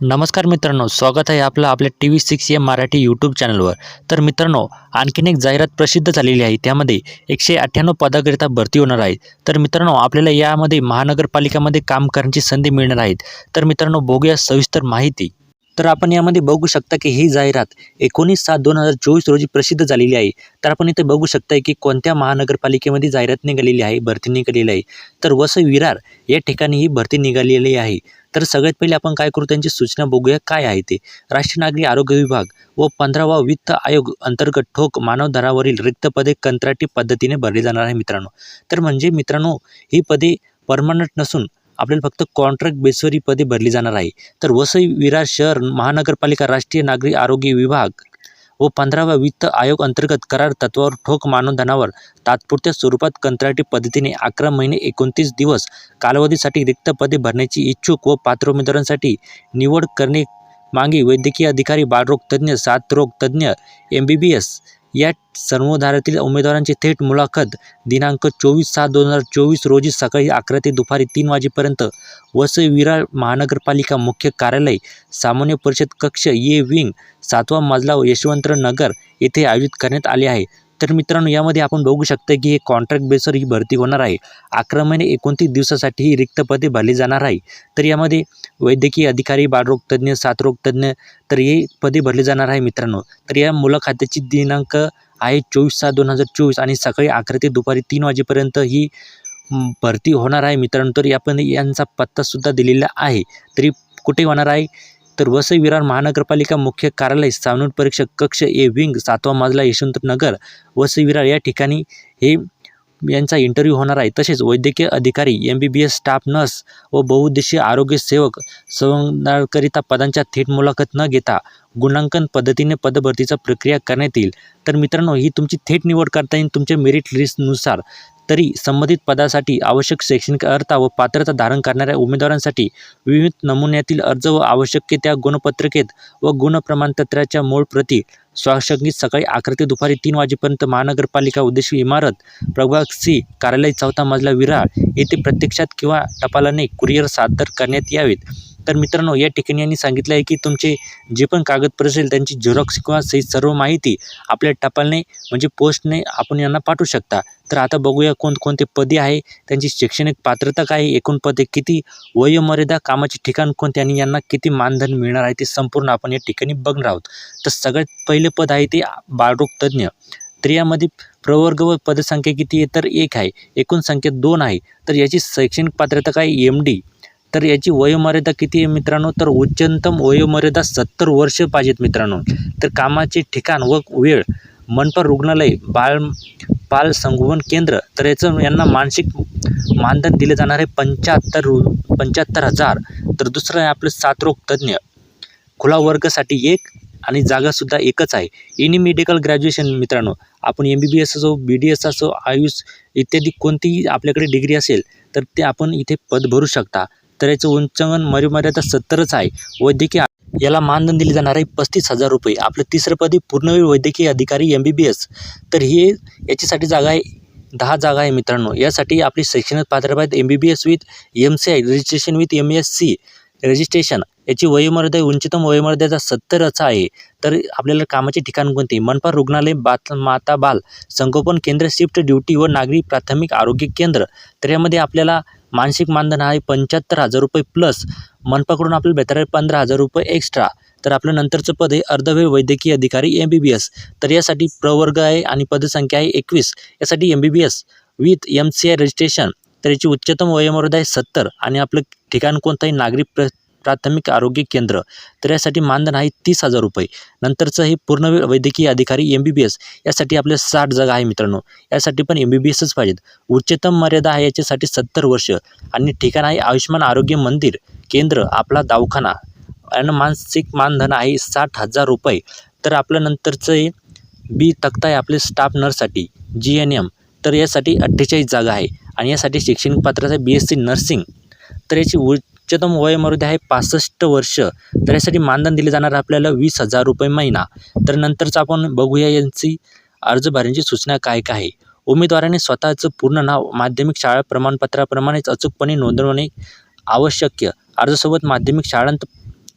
नमस्कार मित्रांनो स्वागत आहे आपलं आपल्या T V six M Marathi YouTube चॅनलवर. तर मित्रांनो आणखीन एक जाहिरात प्रसिद्ध झालेली आहे त्यामध्ये एकशे अठ्ठ्याण्णव पदाकरिता भरती होणार आहे तर मित्रांनो आपल्याला यामध्ये महानगरपालिकामध्ये काम करण्याची संधी मिळणार आहेत. तर मित्रांनो बघूया सविस्तर माहिती. तर आपण यामध्ये बघू शकता की ही जाहिरात एकोणीस सात दोन हजार चोवीस रोजी प्रसिद्ध झालेली आहे. तर आपण इथे बघू शकता की कोणत्या महानगरपालिकेमध्ये जाहिरात निघालेली आहे भरती निघालेली आहे. तर वसई विरार या ठिकाणी ही भरती निघालेली आहे. तर सगळ्यात पहिले आपण काय करू त्यांची सूचना बघूया काय आहे ते. राष्ट्रीय नागरी आरोग्य विभाग व पंधरावा वित्त आयोग अंतर्गत ठोक मानव दरावरील रिक्त पदे कंत्राटी पद्धतीने भरली जाणार आहे मित्रांनो. तर म्हणजे मित्रांनो ही पदे परमनंट नसून आपल्याला फक्त कॉन्ट्रॅक्ट बेसवर ही पदे भरली जाणार आहे. तर वसई विरार शहर महानगरपालिका राष्ट्रीय नागरी आरोग्य विभाग व पंधरावा वित्त आयोग अंतर्गत करार तत्वावर ठोक मानधनावर तात्पुरत्या स्वरूपात कंत्राटी पद्धतीने अकरा महिने एकोणतीस दिवस कालावधीसाठी रिक्त पदे भरण्याची इच्छुक व पात्र उमेदवारांसाठी निवड करणे मागे वैद्यकीय अधिकारी बालरोग तज्ज्ञ साथरोग तज्ज्ञ एम बी बी एस या सर्वधारातील उमेदवारांची थेट मुलाखत दिनांक चोवीस सात दोन हजार चोवीस रोजी सकाळी अकरा ते दुपारी तीन वाजेपर्यंत वसई विरार महानगरपालिका मुख्य कार्यालय सामान्य परिषद कक्ष ये विंग सातवा मजला यशवंतराव नगर येथे आयोजित करण्यात आले आहे. तर मित्रांनो यामध्ये आपण बघू शकता की हे कॉन्ट्रॅक्ट बेसवर ही भरती होणार आहे. अकरा महिने एकोणतीस दिवसासाठी ही रिक्त पदे भरली जाणार आहे. तर यामध्ये वैद्यकीय अधिकारी बाळरोगतज्ञ तज्ज्ञ तर हे पदे भरली जाणार आहे मित्रांनो. तर या मुलाखतीची दिनांक आहे चोवीस सात दोन हजार चोवीस आणि सकाळी अकरा ते दुपारी तीन वाजेपर्यंत ही भरती होणार आहे मित्रांनो. तर आपण यांचा पत्तासुद्धा दिलेला आहे. तरी कुठे होणार आहे? तर वसई विरार महानगरपालिका मुख्य कार्यालय सावनूर परीक्षक कक्ष ए विंग सातवा मजला यशवंत नगर वसई विरार या ठिकाणी हे यांचा इंटरव्ह्यू होणार आहे. तसेच वैद्यकीय अधिकारी M B B S staff nurse व बहुउद्देशीय आरोग्य सेवक संवादाकरिता पदांच्या थेट मुलाखत न घेता गुणांकन पद्धतीने पदभरतीचा प्रक्रिया करण्यात येईल. तर मित्रांनो ही तुमची थेट निवड करता येईल. तुमच्या मेरिट लिस्टनुसार तरी संबंधित पदासाठी आवश्यक शैक्षणिक अर्था व पात्रता धारण करणाऱ्या उमेदवारांसाठी विविध नमुन्यातील अर्ज व आवश्यक त्या गुणपत्रिकेत व गुणप्रमाणपत्राच्या मूळ प्रती स्वाक्षरीत सकाळी अकरा ते दुपारी तीन वाजेपर्यंत महानगरपालिका उद्देशी इमारत प्रभाग सी कार्यालय चौथा मजला विरार येथे प्रत्यक्षात किंवा टपालाने कुरिअर सादर करण्यात यावेत. तर मित्रांनो या ठिकाणी यांनी सांगितलं आहे की तुमचे जे पण कागदपत्र असेल त्यांची झेरॉक्स किंवा सही सर्व माहिती आपल्या टपालने म्हणजे पोस्टने आपण यांना पाठवू शकता. तर आता बघूया कोणकोणते पदे आहे त्यांची शैक्षणिक पात्रता काय आहे, एकूण पदे किती वयोमर्यादा कामाचे ठिकाण कोणते आणि यांना किती मानधन मिळणार आहे ते संपूर्ण आपण या ठिकाणी बघणार आहोत. तर सगळ्यात पहिले पद आहे ते बाळरोग तज्ज्ञ. तर यामध्ये प्रवर्ग व पदसंख्या किती आहे तर एक आहे. एकूण संख्या दोन आहे. तर याची शैक्षणिक पात्रता काय? एम डी तर याची वयोमर्यादा किती आहे मित्रांनो? तर उच्चतम वयोमर्यादा सत्तर वर्ष पाहिजेत मित्रांनो. तर कामाचे ठिकाण व वेळ मनपा रुग्णालय बाळ बाल संगोपन केंद्र तर याचं यांना मानसिक मानधन दिले जाणार आहे पंच्याहत्तर रु पंच्याहत्तर हजार. तर दुसरं आहे आपलं साथरोग तज्ज्ञ. खुला वर्गासाठी एक आणि जागासुद्धा एकच आहे. एनी मेडिकल ग्रॅज्युएशन मित्रांनो आपण एम बी बी एस असो बी डी एस असो आयुष इत्यादी कोणतीही आपल्याकडे डिग्री असेल तर ते आपण इथे पद भरू शकता. तर याचं उंचांकन मर्यादा सत्तरच आहे. वैद्यकीय याला मानधन दिले जाणार आहे पस्तीस हजार रुपये. आपलं तिसरं पद पूर्णवेळ वैद्यकीय अधिकारी एम बी बी एस तर हे याच्यासाठी जागा आहे. दहा जागा आहे मित्रांनो. यासाठी आपली शैक्षणिक पात्रता आहेत M B B S with M C I registration with M S C registration याची वयोमर्यादा उंचतम वयोमर्यादा सत्तरच आहे. तर आपल्याला कामाचे ठिकाण कोणते? मनपा रुग्णालय बात माता बाल संगोपन केंद्र शिफ्ट ड्युटी व नागरी प्राथमिक आरोग्य केंद्र. तर यामध्ये आपल्याला मानसिक मानधन आहे पंच्याहत्तर हजार रुपये प्लस मनपाकडून आपल्याला भेटणार आहे पंधरा हजार रुपये एक्स्ट्रा तर आपलं नंतरचं पद आहे अर्धवेळ वैद्यकीय अधिकारी एम बी बी एस तर यासाठी प्रवर्ग आहे आणि पदसंख्या आहे एकवीस. यासाठी M B B S with M C I registration तर याची उच्चतम वयोमर्यादा आहे सत्तर. आणि आपलं ठिकाण कोणतं आहे? नागरी प्र प्राथमिक आरोग्य केंद्र. तर यासाठी मानधन आहे तीस हजार रुपये. नंतरचं हे पूर्णवेळ वैद्यकीय अधिकारी एम बी बी एस यासाठी आपल्या साठ जागा आहे मित्रांनो. यासाठी पण एम बी बी एसच पाहिजेत. उच्चतम मर्यादा आहे याच्यासाठी सत्तर वर्ष. आणि ठिकाण आहे आयुष्यमान आरोग्य मंदिर. केंद्र आपला दवाखाना. आणि मानसिक मानधन आहे साठ हजार रुपये. तर आपलं नंतरचं हे बी तक्ता आहे आपले स्टाफ नर्ससाठी जी एन एम तर यासाठी अठ्ठेचाळीस जागा आहे. आणि यासाठी शैक्षणिक पात्रता बी एस सी नर्सिंग. तर याची उ उच्चतम वयोमर्यादा आहे पासष्ट वर्ष. तर यासाठी मानधन दिले जाणार आपल्याला वीस हजार रुपये महिना. तर नंतरचं आपण बघूया यांची अर्ज भरण्याची सूचना काय काय आहे. उमेदवाराने स्वतःचं पूर्ण नाव माध्यमिक शाळा प्रमाणपत्राप्रमाणेच अचूकपणे नोंदवणे आवश्यक अर्जासोबत माध्यमिक शाळांत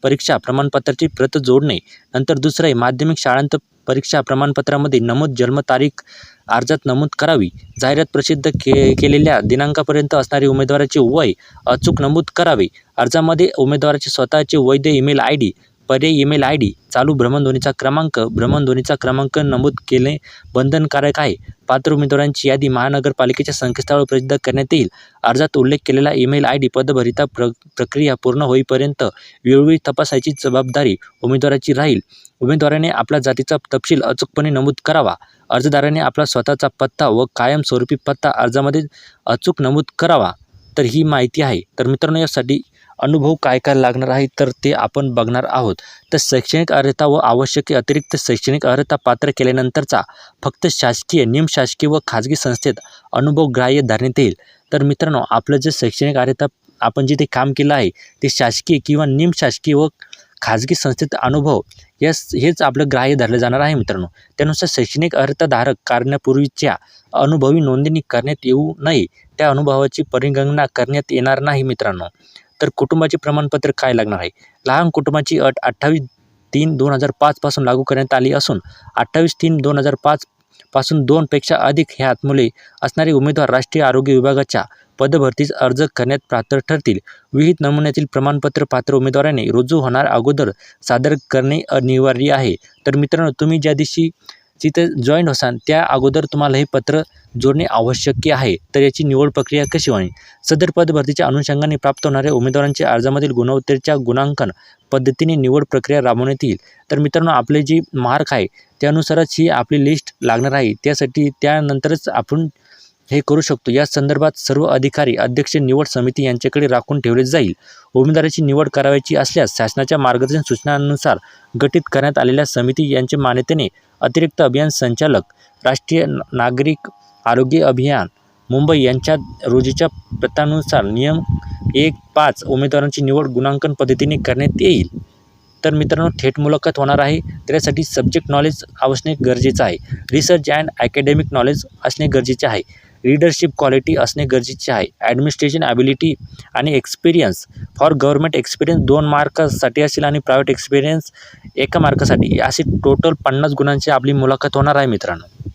परीक्षा प्रमाणपत्राची प्रत जोडणे. नंतर दुसरं आहे माध्यमिक शाळांत परीक्षा प्रमाणपत्रामध्ये नमूद जन्मतारीख अर्जात नमूद करावी. जाहिरात प्रसिद्ध के केलेल्या दिनांकापर्यंत असणारे उमेदवाराचे वय अचूक नमूद करावे. अर्जामध्ये उमेदवाराचे स्वतःचे वैध ईमेल आय डी पर्यायी ईमेल आय डी चालू भ्रमणध्वनीचा क्रमांक भ्रमणध्वनीचा क्रमांक नमूद केले. बंधनकारक आहे. पात्र उमेदवारांची यादी महानगरपालिकेच्या संकेतस्थळावर प्रसिद्ध करण्यात येईल. अर्जात उल्लेख केलेला ईमेल आय डी पदभरिता प्र प्रक्रिया पूर्ण होईपर्यंत वेळोवेळी तपासायची जबाबदारी उमेदवाराची राहील. उमेदवाराने आपला जातीचा तपशील अचूकपणे नमूद करावा. अर्जदाराने आपला स्वतःचा पत्ता व कायमस्वरूपी पत्ता अर्जामध्ये अचूक नमूद करावा. तर ही माहिती आहे. तर मित्रांनो यासाठी अनुभव काय काय लागणार आहे तर ते आपण बघणार आहोत. तर शैक्षणिक अर्हता व आवश्यक अतिरिक्त शैक्षणिक अर्हता पात्र केल्यानंतरचा फक्त शासकीय निमशासकीय व खाजगी संस्थेत अनुभव ग्राह्य धरण्यात येईल. तर मित्रांनो आपलं जे शैक्षणिक अर्हता आपण जिथे काम केलं आहे ते शासकीय किंवा निमशासकीय व खाजगी संस्थेत अनुभव यस हेच आपलं ग्राह्य धरलं जाणार आहे मित्रांनो. त्यानुसार शैक्षणिक अर्हताधारक करण्यापूर्वीच्या अनुभवी नोंदणी करण्यात येऊ नये. त्या अनुभवाची परिगणना करण्यात येणार नाही मित्रांनो. तर कुटुंबाचे प्रमाणपत्र काय लागणार आहे? लहान कुटुंबाची अट अठ्ठावीस तीन दोन हजार पाचपासून लागू करण्यात आली असून अठ्ठावीस तीन दोन हजार पाच पासून दोनपेक्षा अधिक ह्यात मुले असणारे उमेदवार राष्ट्रीय आरोग्य विभागाच्या पदभरतीस अर्ज करण्यात पात्र ठरतील. विहित नमुन्यातील प्रमाणपत्र पात्र उमेदवाराने रुजू होणार अगोदर सादर करणे अनिवार्य आहे. तर मित्रांनो तुम्ही ज्या दिवशी तिथं जॉईन होसान त्या अगोदर तुम्हाला हे पत्र जोडणे आवश्यक आहे. तर याची निवड प्रक्रिया कशी व्हावी सदर पदभरतीच्या अनुषंगाने प्राप्त होणाऱ्या उमेदवारांच्या अर्जामधील गुणवत्तेच्या गुणांकन पद्धतीने निवड प्रक्रिया राबवण्यात येईल. तर मित्रांनो आपले जी मार्क आहे त्यानुसारच ही आपली लिस्ट लागणार आहे. त्यासाठी त्यानंतरच आपण हे करू शकतो. या संदर्भात सर्व अधिकारी अध्यक्ष निवड समिती यांच्याकडे राखून ठेवले जाईल. उमेदवाराची निवड करावयाची असल्यास शासनाच्या मार्गदर्शन सूचनांनुसार गठीत करण्यात आलेल्या समिती यांच्या मान्यतेने अतिरिक्त अभियान संचालक राष्ट्रीय नागरिक आरोग्य अभियान मुंबई यांच्या रोजीच्या प्रतानुसार नियम एक पाच उमेदवारांची निवड गुणांकन पद्धतीने करण्यात येईल. तर मित्रांनो थेट मुलाखत होणार आहे. त्यासाठी सब्जेक्ट नॉलेज असणे गरजेचं आहे. रिसर्च अँड अकॅडमिक नॉलेज असणे गरजेचे आहे. लीडरशिप क्वालिटी असणे गरजेचे आहे. ॲडमिनिस्ट्रेशन ॲबिलिटी आणि एक्सपिरियन्स फॉर गव्हर्मेंट एक्सपिरियन्स दोन मार्कासाठी असेल आणि प्रायव्हेट एक्सपिरियन्स एका मार्कासाठी. असे टोटल पन्नास गुणांची आपली मुलाखत होणार आहे मित्रांनो.